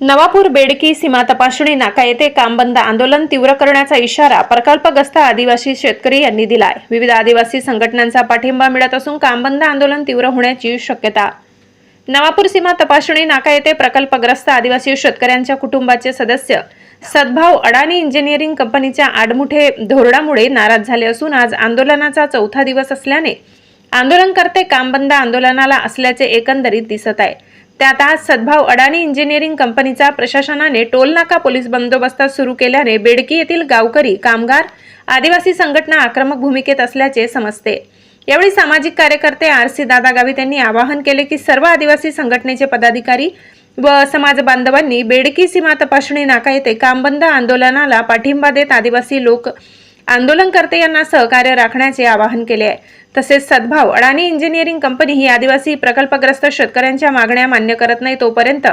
नवापूर बेडकी सीमा तपासणी नाका येथे कामबंद आंदोलन तीव्र करण्याचा इशारा प्रकल्पग्रस्त आदिवासी शेतकरी यांनी दिलाय. विविध आदिवासी संघटनांचा पाठिंबा मिळत असून कामबंद आंदोलन तीव्र होण्याची शक्यता. नवापूर सीमा तपासणी नाका येथे प्रकल्पग्रस्त आदिवासी शेतकऱ्यांच्या कुटुंबाचे सदस्य सद्भाव अडाणी इंजिनिअरिंग कंपनीच्या आडमुठे धोरणामुळे नाराज झाले असून आज आंदोलनाचा चौथा दिवस असल्याने आंदोलनकर्ते कामबंद आंदोलनाला असल्याचे एकंदरीत दिसत आहे. त्यात आज सद्भाव अडाणी इंजिनिअरिंग कंपनीचा प्रशासनाने टोलनाका पोलीस बंदोबस्तात सुरू केल्याने बेडकी येथील गावकरी कामगार आदिवासी संघटना आक्रमक भूमिकेत असल्याचे समजते. यावेळी सामाजिक कार्यकर्ते आर सी दादा गावित यांनी आवाहन केले की सर्व आदिवासी संघटनेचे पदाधिकारी व समाज बांधवांनी बेडकी सीमा तपासणी नाका येथे कामबंद आंदोलनाला पाठिंबा देत आदिवासी लोक आंदोलनकर्ते यांना सहकार्य राखण्याचे आवाहन केले आहे. तसेच सद्भाव अडाणी इंजिनिअरिंग कंपनी ही आदिवासी प्रकल्पग्रस्त शेतकऱ्यांच्या मागण्या मान्य करत नाही तोपर्यंत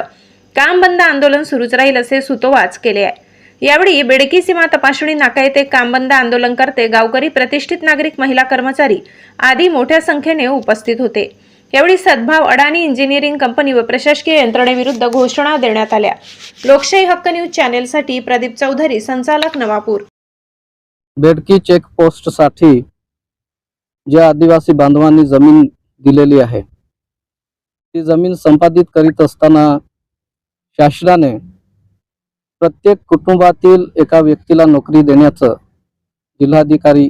काम बंद आंदोलन सुरूच राहील असे सुतोवाच केले आहे. यावेळी बेडकी सीमा तपासणी नाका येथे कामबंद आंदोलनकर्ते गावकरी प्रतिष्ठित नागरिक महिला कर्मचारी आदी मोठ्या संख्येने उपस्थित होते. यावेळी सद्भाव अडाणी इंजिनिअरिंग कंपनी व प्रशासकीय यंत्रणेविरुद्ध घोषणा देण्यात आल्या. लोकशाही हक्क न्यूज चॅनेलसाठी प्रदीप चौधरी संचालक नवापूर. बेडकी चेकपोस्टसाठी ज्या आदिवासी बांधवांनी जमीन दिलेली आहे ती जमीन संपादित करीत असताना शासनाने प्रत्येक कुटुंबातील एका व्यक्तीला नोकरी देण्याचं जिल्हाधिकारी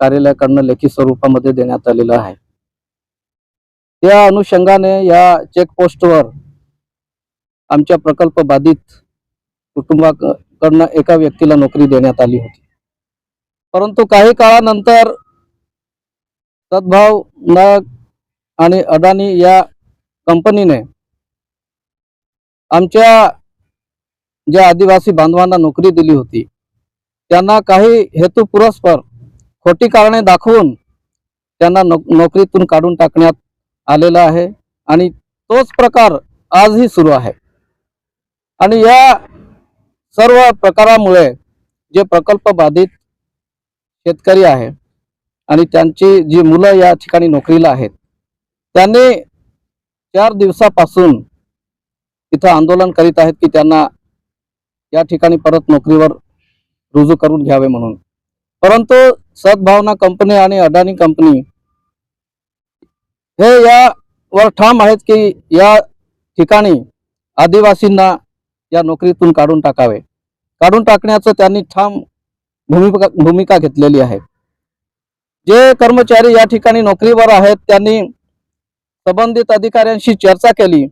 कार्यालयाकडनं लेखी स्वरूपामध्ये देण्यात आलेलं आहे. त्या अनुषंगाने या चेकपोस्टवर आमच्या प्रकल्प बाधित कुटुंबाकडनं एका व्यक्तीला नोकरी देण्यात आली होती. परंतु काही काळानंतर सद्भाव नाग आणि अडाणी या कंपनीने आमच्या ज्या आदिवासी बांधवांना नोकरी दिली होती त्यांना काही हेतू पुरस्पर खोटी कारणे दाखवून त्यांना नो नोकरीतून काढून टाकण्यात आलेला आहे आणि तोच प्रकार आजही सुरू आहे. आणि या सर्व प्रकारामुळे जे प्रकल्प बाधित शेतकरी आहे. आणि त्यांची जी मुलं या ठिकाणी नोकरीला आहेत. त्यांनी चार दिवसापासून इथं आंदोलन करीत आहेत की त्यांना या ठिकाणी परत नोकरीवर रुजू करून घ्यावे म्हणून. परंतु सद्भावना कंपनी आणि अडाणी कंपनी हे यावर ठाम आहेत की या ठिकाणी आदिवासींना या नोकरीतून काढून टाकावे. काढून टाकण्याचं त्यांनी ठाम भूमिका भूमिका घेतलेली आहे. जे कर्मचारी या ठिकाणी नोकरीवर आहेत त्यांनी संबंधित अधिकाऱ्यांशी चर्चा केली.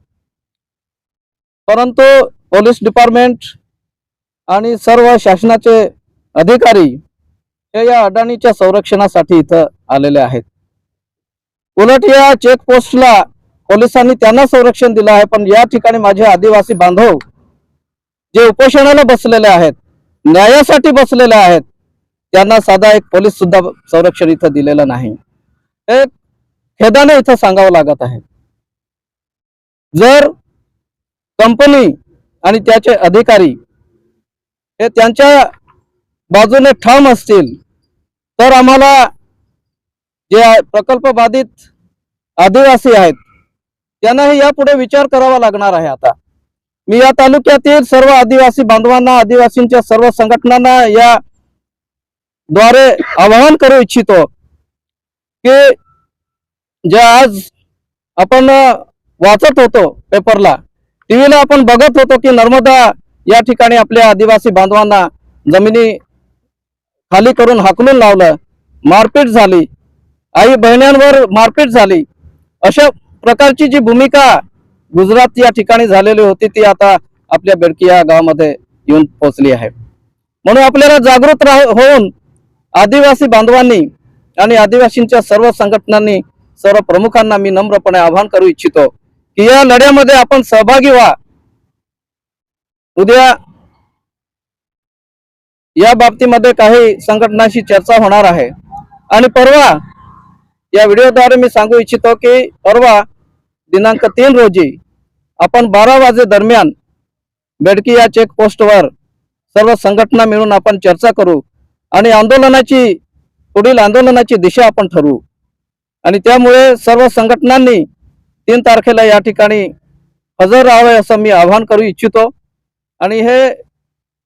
परंतु पोलीस डिपार्टमेंट आणि सर्व शासनाचे अधिकारी हे या अडाणीच्या संरक्षणासाठी इथं आलेले आहेत. उलट या चेकपोस्टला पोलिसांनी त्यांना संरक्षण दिलं आहे पण या ठिकाणी माझे आदिवासी बांधव जे उपोषणाला बसलेले आहेत न्यायासाठी बसलेले आहेत. त्यांना साधा एक पोलीस सुद्धा संरक्षण इथं दिलेलं नाही. हे खेदाने इथं सांगावं लागत आहे. जर कंपनी आणि त्याचे अधिकारी हे त्यांच्या बाजूने ठाम असतील तर आम्हाला जे प्रकल्प बाधित आदिवासी आहेत त्यांनाही यापुढे विचार करावा लागणार आहे आता. मी या तालुक्यातील सर्व आदिवासी बांधवांना आदिवासींच्या सर्व संघटनांना या द्वारे आवाहन करू इच्छितो की जे आज आपण वाचत होतो पेपरला टीव्हीला आपण बघत होतो की नर्मदा या ठिकाणी आपल्या आदिवासी बांधवांना जमिनी खाली करून हाकलून लावलं मारपीट झाली आई बहिण्यांवर मारपीट झाली. अशा प्रकारची जी भूमिका गुजरात या ठिकाणी झालेली होती ती आता आपल्या बेडकी या गावामध्ये येऊन पोहोचली आहे. म्हणून आपल्याला जागृत राह होऊन आदिवासी बांधवांनी आणि आदिवासींच्या सर्व संघटनांनी सर्व प्रमुखांना मी नम्रपणे आवाहन करू इच्छितो की या लढ्यामध्ये आपण सहभागी व्हा. उद्या या बाबतीमध्ये काही संघटनांशी चर्चा होणार आहे. आणि परवा या व्हिडिओद्वारे मी सांगू इच्छितो की परवा दिनांक तीन रोजी आपण बारा वाजे दरम्यान बेडकी या चेक पोस्टवर सर्व संघटना मिळून आपण चर्चा करू आणि आंदोलनाची पुढील आंदोलनाची दिशा आपण ठरवू. आणि त्यामुळे सर्व संघटनांनी तीन तारखेला या ठिकाणी हजर राहावे असं मी आवाहन करू इच्छितो. आणि हे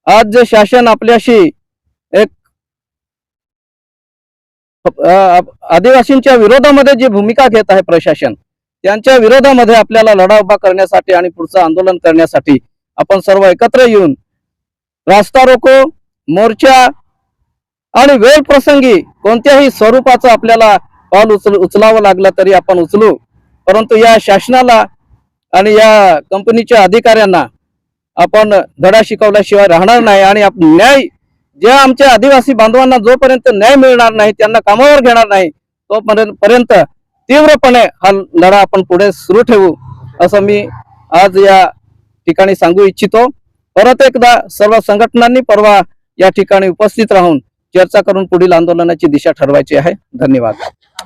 आज जे शासन आपल्याशी एक आदिवासींच्या विरोधामध्ये जी भूमिका घेत आहे प्रशासन त्यांच्या विरोधामध्ये आपल्याला लढा उभा करण्यासाठी आणि पुढचं आंदोलन करण्यासाठी आपण सर्व एकत्र येऊन रास्ता रोको मोर्चा आणि वेळ प्रसंगी कोणत्याही स्वरूपाचं आपल्याला पाऊल उचल उचलावं लागलं तरी आपण उचलू. परंतु या शासनाला आणि या कंपनीच्या अधिकाऱ्यांना आपण धडा शिकवल्याशिवाय राहणार नाही आणि आपण न्याय ज्या आमच्या आदिवासी बांधवांना जोपर्यंत न्याय मिळणार नाही त्यांना कामावर घेणार नाही तोपर्यंत पर्यंत तीव्रपणे हा लढा आपण पुढे सुरू ठेवू असं मी आज या ठिकाणी सांगू इच्छितो. परत एकदा सर्व संघटनांनी परवा या ठिकाणी उपस्थित राहून चर्चा करून पुढील आंदोलनाची दिशा ठरवायची आहे. धन्यवाद.